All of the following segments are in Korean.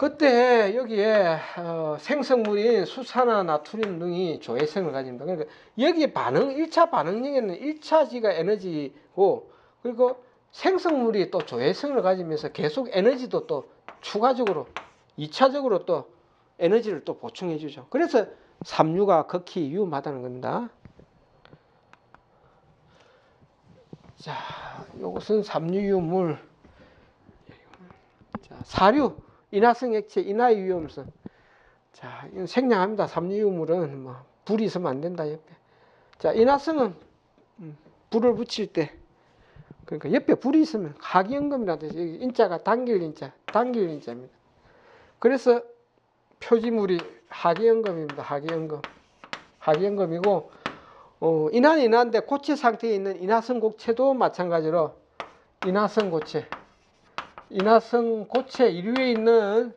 그때 여기에 어, 생성물인 수산화 나트륨 등이 조회성을 가집니다. 그러니까 여기 반응 1차 반응력에는 1차지가 에너지고 그리고 생성물이 또 조회성을 가지면서 계속 에너지도 또 추가적으로 2차적으로 또 에너지를 또 보충해 주죠. 그래서 삼류가 극히 위험하다는 겁니다. 자, 이것은 삼류유물. 자, 사류, 인화성 액체, 인화의 위험성. 자, 생략합니다. 삼류유물은 뭐 불이 있으면 안 된다 옆에. 자, 인화성은 음, 불을 붙일 때 그러니까 옆에 불이 있으면 여기 인자가 당길 인자, 당길 인자입니다. 그래서 표지물이 하기연금입니다. 하기연금. 하기연금이고 어, 인화는 인화인데 고체 상태에 있는 인화성 고체도 마찬가지로 인화성 고체, 인화성 고체 이류에 있는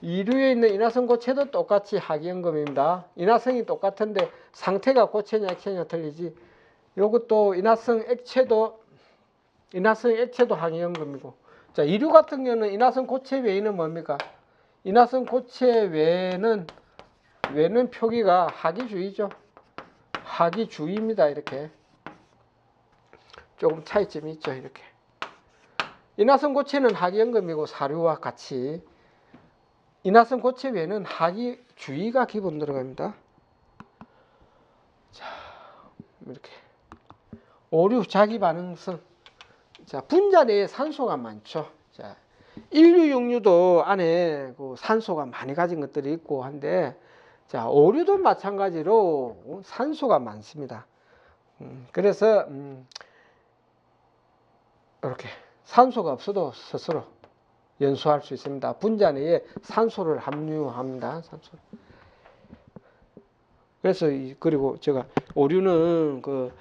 이류에 있는 인화성 고체도 똑같이 하기연금입니다. 인화성이 똑같은데 상태가 고체냐 액체냐 틀리지. 요것도 인화성 액체도 인화성 액체도 항이연금이고 자 이류 같은 경우는 인화성 고체 외에는 뭡니까? 인화성 고체 외에는 외는 표기가 하기주의죠. 하기주의입니다. 이렇게 조금 차이점이 있죠. 이렇게 인화성 고체는 하기연금이고 사료와 같이 인화성 고체 외에는 하기 주의가 기본 들어갑니다. 자 이렇게 오류 자기 반응성 자, 분자 내에 산소가 많죠. 자, 인류 육류도 안에 그 산소가 많이 가진 것들이 있고 한데, 자, 오류도 마찬가지로 산소가 많습니다. 음, 그래서, 음, 이렇게 산소가 없어도 스스로 연소할 수 있습니다. 분자 내에 산소를 함유합니다. 산소. 그래서 이- 그리고 제가 오류는 그,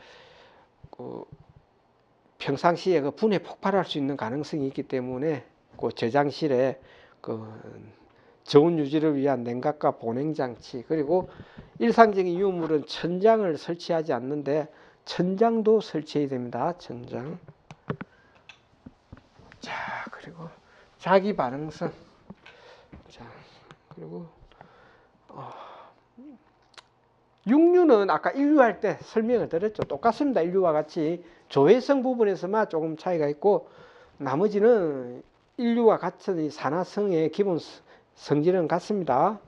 그 평상시에 그 분해 폭발할 수 있는 가능성이 있기 때문에 그 저장실에 그 저온 유지를 위한 냉각과 보냉 장치 그리고 일상적인 유물은 천장을 설치하지 않는데 천장도 설치해야 됩니다. 천장. 자 그리고 자기 반응성. 자 그리고 어, 육류는 아까 인류할 때 설명을 드렸죠. 똑같습니다. 인류와 같이 조회성 부분에서만 조금 차이가 있고 나머지는 인류와 같은 이 산화성의 기본 스- 성질은 같습니다.